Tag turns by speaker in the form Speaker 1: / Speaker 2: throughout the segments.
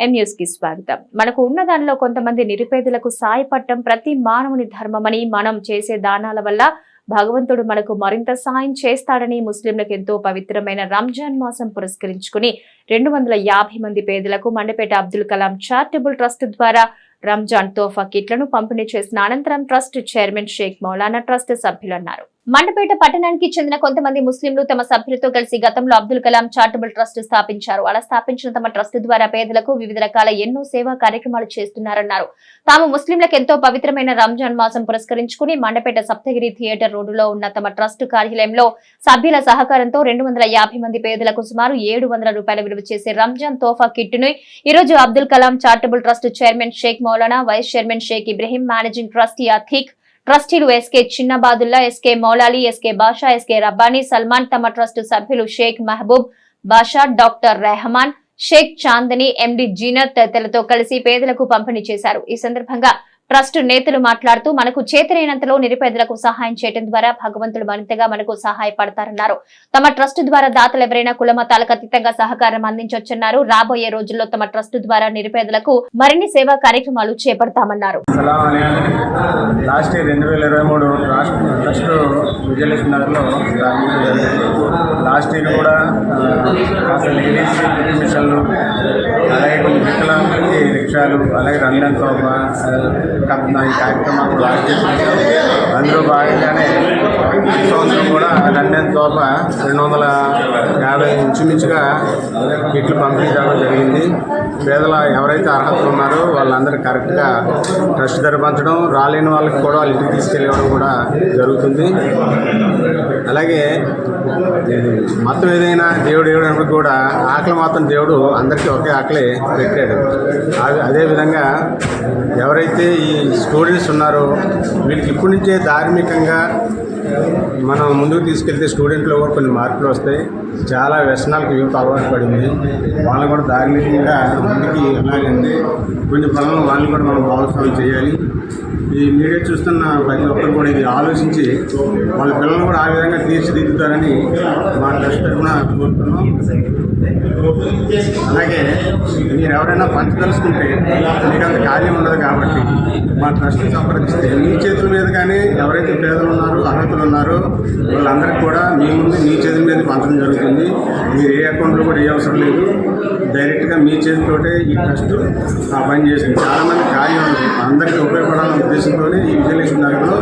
Speaker 1: ఎం కి స్వాగతం. మనకు ఉన్న దానిలో కొంతమంది నిరుపేదలకు సాయపడటం ప్రతి మానవుని ధర్మమని మనం చేసే దానాల వల్ల భగవంతుడు మనకు మరింత సాయం చేస్తాడని ముస్లింలకు ఎంతో పవిత్రమైన రంజాన్ మాసం పురస్కరించుకుని రెండు వందల యాభై మంది పేదలకు మండపేట అబ్దుల్ కలాం చారిటబుల్ ట్రస్ట్ ద్వారా రంజాన్ తోఫా కిట్లను పంపిణీ చేసిన అనంతరం trust chairman Sheikh Maulana trust సభ్యులు అన్నారు మండపేట పట్టణానికి చెందిన కొంతమంది ముస్లింలు తమ సభ్యులతో కలిసి గతంలో అబ్దుల్ కలాం చారిటబుల్ ట్రస్ట్ స్థాపించారు. అలా స్థాపించిన తమ ట్రస్ట్ ద్వారా పేదలకు వివిధ రకాల ఎన్నో సేవా కార్యక్రమాలు చేస్తున్నారన్నారు. తాము ముస్లింలకు ఎంతో పవిత్రమైన రంజాన్ మాసం పురస్కరించుకుని మండపేట సప్తగిరి థియేటర్ రోడ్డులో ఉన్న తమ ట్రస్ట్ కార్యాలయంలో సభ్యుల సహకారంతో రెండు వందల యాభై మంది పేదలకు సుమారు ఏడు వందల రూపాయల విలువ చేసే రంజాన్ తోఫా కిట్ను ఈ రోజు Abdul Kalam charitable trust chairman Sheikh Maulana vice chairman Sheikh Ibrahim managing trustee Atheek ట్రస్టీలు S K Chinnabadulla S K Maulali S K Basha S K Rabbani Salman తమ ట్రస్ట్ సభ్యులు Sheikh Mahaboob Basha doctor Rehman Sheikh Chandini M D Zeenat తదితరులతో కలిసి పేదలకు పంపిణీ చేశారు. ఈ సందర్భంగా trust నేతలు మాట్లాడుతూ మనకు చేతనైనంతలో నిరుపేదలకు సహాయం చేయడం ద్వారా భగవంతుడు మరింతగా మనకు సహాయపడతారన్నారు. తమ ట్రస్ట్ ద్వారా దాతలు ఎవరైనా కులమతాలకు అతీతంగా సహకారం అందించొచ్చన్నారు. రాబోయే రోజుల్లో తమ ట్రస్ట్ ద్వారా నిరుపేదలకు మరిన్ని సేవా కార్యక్రమాలు చేపడతామన్నారు.
Speaker 2: లాస్ట్ ఇయర్ రెండు లేడీస్ మిషన్లు వికలాంగులకి అలాగే రంజాన్ తోప ఈ కార్యక్రమాలు కూడా లాంచ్ అందులో భాగంగానే ఈ సంవత్సరం కూడా రంజాన్ తోప రెండు వందల యాభై ఇంచుమించుగా కిట్లు పంపిణీ చేయడం జరిగింది. పేదల ఎవరైతే అర్హతలు ఉన్నారో వాళ్ళందరూ కరెక్ట్గా ట్రస్ట్ జరిపించడం పంచడం రాలేని వాళ్ళకి కూడా వాళ్ళ ఇంటికి తీసుకెళ్ళడం కూడా జరుగుతుంది. అలాగే మతం ఏదైనా దేవుడు దేవుడు కూడా ఆకలి మాత్రం దేవుడు అందరికీ ఒకే ఆకలి పెట్టాడు. అదే- అదేవిధంగా ఎవరైతే ఈ స్టూడెంట్స్ ఉన్నారో వీళ్ళకి ఇప్పటి నుంచే ధార్మికంగా మనం ముందుకు తీసుకెళ్తే స్టూడెంట్లో కూడా కొన్ని మార్పులు వస్తాయి. చాలా వ్యసనాలకు యువత అలవాటు పడింది వాళ్ళు కూడా ధార్మికంగా ముందుకి వెళ్ళాలంటే కొన్ని పనులు వాళ్ళు కూడా మనం భాగస్వామ్యం చేయాలి. ఈ మీడియా చూస్తున్న ప్రతి ఒక్కరు కూడా ఇది ఆలోచించి వాళ్ళ పిల్లలు కూడా ఆ విధంగా తీర్చిదిద్దుతారని మా ట్రస్ట్ తరఫున కోరుతున్నాం. అలాగే మీరు ఎవరైనా పంచదలుచుకుంటే మీకు అంత కార్యం ఉండదు కాబట్టి మా ట్రస్ట్ సంప్రదిస్తే. మీ చేతుల మీద కానీ ఎవరైతే పేదలు ఉన్నారో అర్హతలు ఉన్నారో వాళ్ళందరికీ కూడా మీ ముందు మీ చేతుల మీద పంచడం జరుగుతుంది. మీరు ఏ అకౌంట్లో కూడా ఏ అవసరం లేదు. డైరెక్ట్గా మీ చేతితోటే ఈ ట్రస్ట్ ఆ పని చేసింది చాలామంది ఖాళీ ఉంది అందరికీ ఉపయోగపడాలనే ఉద్దేశంతోనే ఈ విజయలక్ష్మి నగర్లో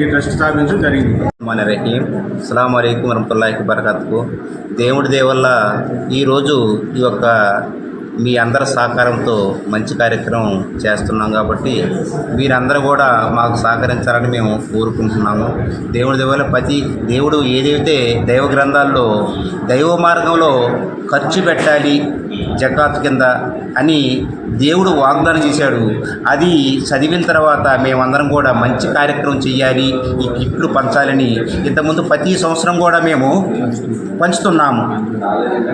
Speaker 2: ఈ ట్రస్ట్ స్థాపించడం జరిగింది.
Speaker 3: మన రహీం. అస్సలం అయికం వరహతుల్లాహి బరకత్కు దేవుడి దేవల్ల ఈరోజు ఈ యొక్క మీ అందరి సహకారంతో మంచి కార్యక్రమం చేస్తున్నాం కాబట్టి మీరందరూ కూడా మాకు సహకరించాలని మేము కోరుకుంటున్నాము. దేవుడి దేవల్ల ప్రతి దేవుడు ఏదైతే దైవ గ్రంథాల్లో దైవ మార్గంలో ఖర్చు పెట్టాలి జకాత్ కింద అని దేవుడు వాగ్దానం చేశాడు. అది చదివిన తర్వాత మేమందరం కూడా మంచి కార్యక్రమం చేయాలి ఈ కిట్లు పంచాలని. ఇంతకుముందు ప్రతి సంవత్సరం కూడా మేము పంచుతున్నాము.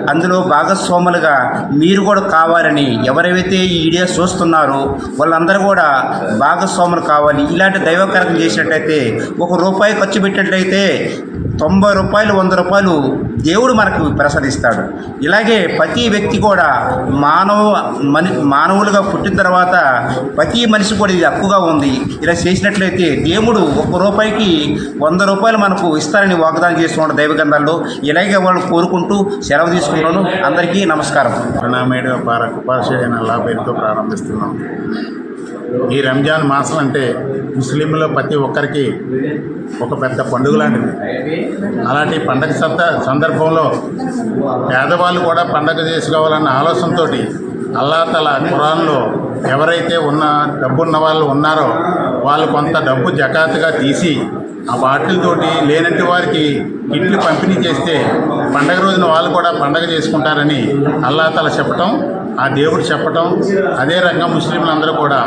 Speaker 3: అందులో భాగస్వాములుగా మీరు కూడా కావాలని ఎవరైతే ఈ వీడియో చూస్తున్నారో వాళ్ళందరూ కూడా భాగస్వాములు కావాలి. ఇలాంటి దైవ కార్యక్రమం చేసినట్టయితే ఒక రూపాయి ఖర్చు పెట్టినట్లయితే తొంభై రూపాయలు వంద రూపాయలు దేవుడు మనకు ప్రసాదిస్తాడు. ఇలాగే ప్రతి వ్యక్తి కూడా మానవ మని మానవులుగా పుట్టిన తర్వాత ప్రతి మనిషి కూడా ఇది హక్కుగా ఉంది. ఇలా చేసినట్లయితే దేవుడు ఒక్క రూపాయికి వంద రూపాయలు మనకు ఇస్తారని వాగ్దానం చేస్తున్నాడు దైవగంధాల్లో ఇలాగే వాళ్ళు కోరుకుంటూ సెలవు తీసుకున్నాను అందరికీ నమస్కారం.
Speaker 2: ప్రణామేడు పారకు పార్షదైన పేరుతో ప్రారంభిస్తున్నాం. ఈ రంజాన్ మాసం అంటే ముస్లింల ప్రతి ఒక్కరికి ఒక పెద్ద పండుగ లాంటిది. అలాంటి పండగ సత్త సందర్భంలో పేదవాళ్ళు కూడా పండగ చేసుకోవాలన్న ఆలోచనతో అల్లాతల కురాన్లో ఖురాన్లో ఎవరైతే ఉన్న డబ్బున్న వాళ్ళు ఉన్నారో వాళ్ళు కొంత డబ్బు జకాతుగా తీసి ఆ బాటిల్తోటి లేనట్టు వారికి కిట్లు పంపిణీ చేస్తే పండగ రోజున వాళ్ళు కూడా పండగ చేసుకుంటారని అల్లాతల చెప్పటం ఆ దేవుడు చెప్పటం అదే రంగం ముస్లింలందరూ కూడా.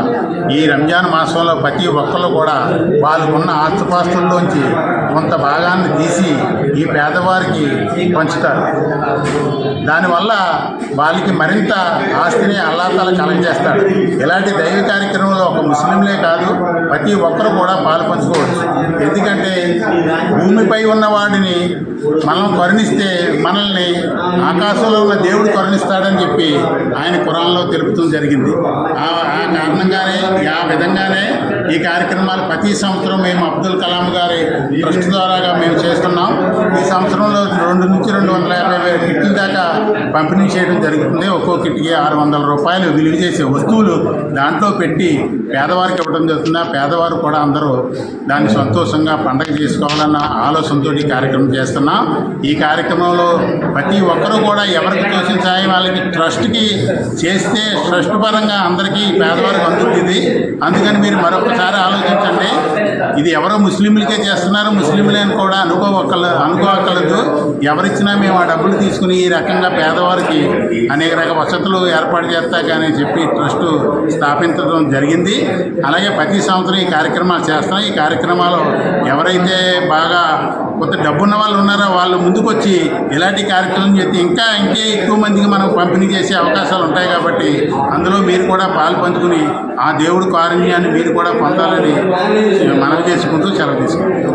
Speaker 2: ఈ రంజాన్ మాసంలో ప్రతి ఒక్కరు కూడా వాళ్ళకున్న ఆస్తుపాస్తుల్లోంచి కొంత భాగాన్ని తీసి ఈ పేదవారికి పంచుతారు. దానివల్ల వాళ్ళకి మరింత ఆస్తిని అల్లాతాల కలగజేస్తాడు ఇలాంటి దైవ కార్యక్రమంలో ఒక ముస్లింలే కాదు ప్రతి ఒక్కరు కూడా పాలు పంచుకోవచ్చు ఎందుకంటే భూమిపై ఉన్న వాడిని మనం కరుణిస్తే మనల్ని ఆకాశంలో ఉన్న దేవుడు కరుణిస్తాడని చెప్పి
Speaker 4: ఆయన కురాన్లో తెలుపుతూ జరిగింది. ఆ ఆ కారణంగానే ఆ విధంగానే ఈ కార్యక్రమాలు ప్రతి సంవత్సరం మేము అబ్దుల్ కలాం గారి ట్రస్ట్ ద్వారాగా మేము చేస్తున్నాం. ఈ సంవత్సరంలో రెండు నుంచి రెండు వందల యాభై వేల కిట్ల దాకా పంపిణీ చేయడం జరుగుతుంది. ఒక్కో కిట్కి ఆరు వందల రూపాయలు విలువ చేసే వస్తువులు దాంట్లో పెట్టి పేదవారికి ఇవ్వడం జరుగుతుంది. ఆ పేదవారు కూడా అందరూ దాన్ని సంతోషంగా పండగ చేసుకోవాలన్న ఆలోచనతో ఈ కార్యక్రమం చేస్తున్నాం. ఈ కార్యక్రమంలో ప్రతి ఒక్కరూ కూడా ఎవరికి తోచిన సాయం వాళ్ళకి ట్రస్ట్కి చేస్తే ట్రస్ట్ పరంగా అందరికీ పేదవారికి అందుతుంది. అందుకని మీరు మరొకసారి ఆలోచించండి. ఇది ఎవరో ముస్లింలకే చేస్తున్నారు. ముస్లింలని కూడా అనుకోవక్కల అనుకోవక్కర్లేదు ఎవరిచ్చినా మేము ఆ డబ్బులు తీసుకుని ఈ రకంగా పేదవారికి అనేక రకాల వసతులు ఏర్పాటు చేస్తా కానీ చెప్పి ట్రస్ట్ స్థాపించడం జరిగింది. అలాగే ప్రతి సంవత్సరం ఈ కార్యక్రమాలు చేస్తాం ఈ కార్యక్రమాలు ఎవరైతే బాగా కొంత డబ్బున్న వాళ్ళు ఉన్నారో వాళ్ళు ముందుకొచ్చి ఇలాంటి కార్యక్రమం చేస్తే ఇంకా ఇంకే ఎక్కువ మందికి మనం పంపిణీ చేసే అవకాశాలు ఉంటాయి కాబట్టి అందులో మీరు కూడా పాలు పంచుకుని ఆ దేవుడి కారుణ్యాన్ని మీరు కూడా పొందాలని మనవి చేసుకుంటూ సెలవు తీసుకుంటాం